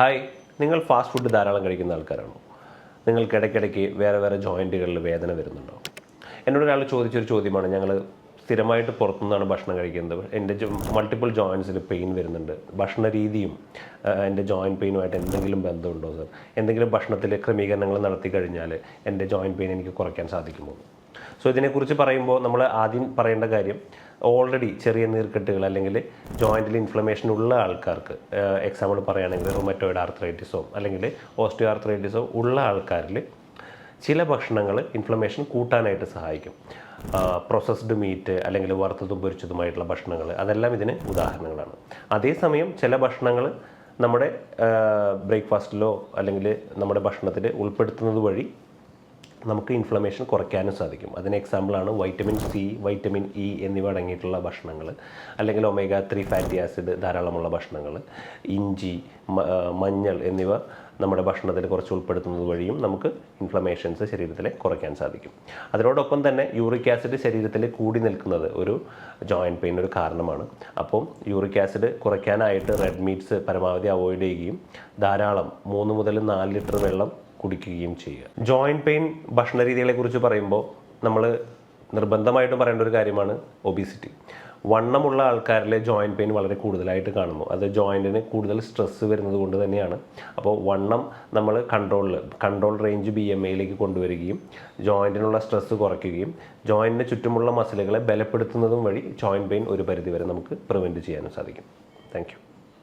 Hi. നിങ്ങൾ fast food ധാരാളം കഴിക്കുന്ന ആൾക്കാരാണോ? നിങ്ങൾക്ക് ഇടയ്ക്കിടയ്ക്ക് വേറെ വേറെ ജോയിന്റുകളിൽ വേദന വരുന്നുണ്ടോ? എന്നോട് ഒരാൾ ചോദിച്ചൊരു ചോദ്യമാണ്. ഞങ്ങൾ സ്ഥിരമായിട്ട് പുറത്തുനിന്നാണ് ഭക്ഷണം കഴിക്കുന്നത്. എന്റെ മൾട്ടിപ്പിൾ ജോയിൻസിൽ പെയിൻ വരുന്നുണ്ട്. ഭക്ഷണ രീതിയും എന്റെ ജോയിന്റ് പെയിനുമായിട്ട് എന്തെങ്കിലും ബന്ധമുണ്ടോ സർ എന്തെങ്കിലും ഭക്ഷണത്തിലെ ക്രമീകരണങ്ങൾ നടത്തി കഴിഞ്ഞാൽ എന്റെ ജോയിന്റ് പെയിൻ എനിക്ക് കുറയ്ക്കാൻ സാധിക്കുമോ? സോ ഇതിനെക്കുറിച്ച് പറയുമ്പോൾ നമ്മൾ ആദ്യം പറയേണ്ട കാര്യം ഓൾറെഡി ചെറിയ നീർക്കെട്ടുകൾ അല്ലെങ്കിൽ ജോയിന്റിൽ ഇൻഫ്ലമേഷൻ ഉള്ള ആൾക്കാർക്ക് എക്സാമ്പിൾ പറയുകയാണെങ്കിൽ റൊമറ്റോയിഡ് ആർത്രൈറ്റിസോ അല്ലെങ്കിൽ ഓസ്റ്റിയോ ആർത്രൈറ്റിസോ ഉള്ള ആൾക്കാരിൽ ചില ഭക്ഷണങ്ങൾ ഇൻഫ്ലമേഷൻ കൂട്ടാനായിട്ട് സഹായിക്കും. പ്രോസസ്ഡ് മീറ്റ് അല്ലെങ്കിൽ വറുത്തതും പൊരിച്ചതുമായിട്ടുള്ള ഭക്ഷണങ്ങൾ അതെല്ലാം ഇതിന് ഉദാഹരണങ്ങളാണ്. അതേസമയം ചില ഭക്ഷണങ്ങൾ നമ്മുടെ ബ്രേക്ക്ഫാസ്റ്റിലോ അല്ലെങ്കിൽ നമ്മുടെ ഭക്ഷണത്തിൽ ഉൾപ്പെടുത്തുന്നത് വഴി നമുക്ക് ഇൻഫ്ലമേഷൻ കുറയ്ക്കാനും സാധിക്കും. അതിന് എക്സാമ്പിളാണ് വൈറ്റമിൻ സി വൈറ്റമിൻ ഇ എന്നിവ അടങ്ങിയിട്ടുള്ള ഭക്ഷണങ്ങൾ. അല്ലെങ്കിൽ ഒമേഗ ത്രീ ഫാറ്റി ആസിഡ് ധാരാളമുള്ള ഭക്ഷണങ്ങൾ. ഇഞ്ചി മഞ്ഞൾ എന്നിവ നമ്മുടെ ഭക്ഷണത്തിൽ കുറച്ച് ഉൾപ്പെടുത്തുന്നത് വഴിയും നമുക്ക് ഇൻഫ്ലമേഷൻസ് ശരീരത്തിൽ കുറയ്ക്കാൻ സാധിക്കും. അതിനോടൊപ്പം തന്നെ യൂറിക് ആസിഡ് ശരീരത്തിൽ കൂടി നിൽക്കുന്നത് ഒരു ജോയിന്റ് പെയിൻ ഒരു കാരണമാണ്. അപ്പം യൂറിക് ആസിഡ് കുറയ്ക്കാനായിട്ട് റെഡ് മീറ്റ്സ് പരമാവധി അവോയ്ഡ് ചെയ്യുകയും ധാരാളം മൂന്ന് മുതൽ നാല് ലിറ്റർ വെള്ളം കുടിക്കുകയും ചെയ്യുക. ജോയിന്റ് പെയിൻ ഭക്ഷണ രീതികളെ കുറിച്ച് പറയുമ്പോൾ നമ്മൾ നിർബന്ധമായിട്ടും പറയേണ്ട ഒരു കാര്യമാണ് ഒബീസിറ്റി വണ്ണമുള്ള ആൾക്കാരിലെ ജോയിന്റ് പെയിൻ വളരെ കൂടുതലായിട്ട് കാണുന്നു. അത് ജോയിന്റിന് കൂടുതൽ സ്ട്രെസ്സ് വരുന്നത് കൊണ്ട് തന്നെയാണ്. അപ്പോൾ വണ്ണം നമ്മൾ കൺട്രോളിൽ കൺട്രോൾ റേഞ്ച് ബി എം എയിലേക്ക് കൊണ്ടുവരികയും ജോയിന്റിനുള്ള സ്ട്രെസ്സ് കുറയ്ക്കുകയും ജോയിന്റിന് ചുറ്റുമുള്ള മസിലുകളെ ബലപ്പെടുത്തുന്നതും വഴി ജോയിന്റ് പെയിൻ ഒരു പരിധിവരെ നമുക്ക് പ്രിവെന്റ് ചെയ്യാനും സാധിക്കും. താങ്ക്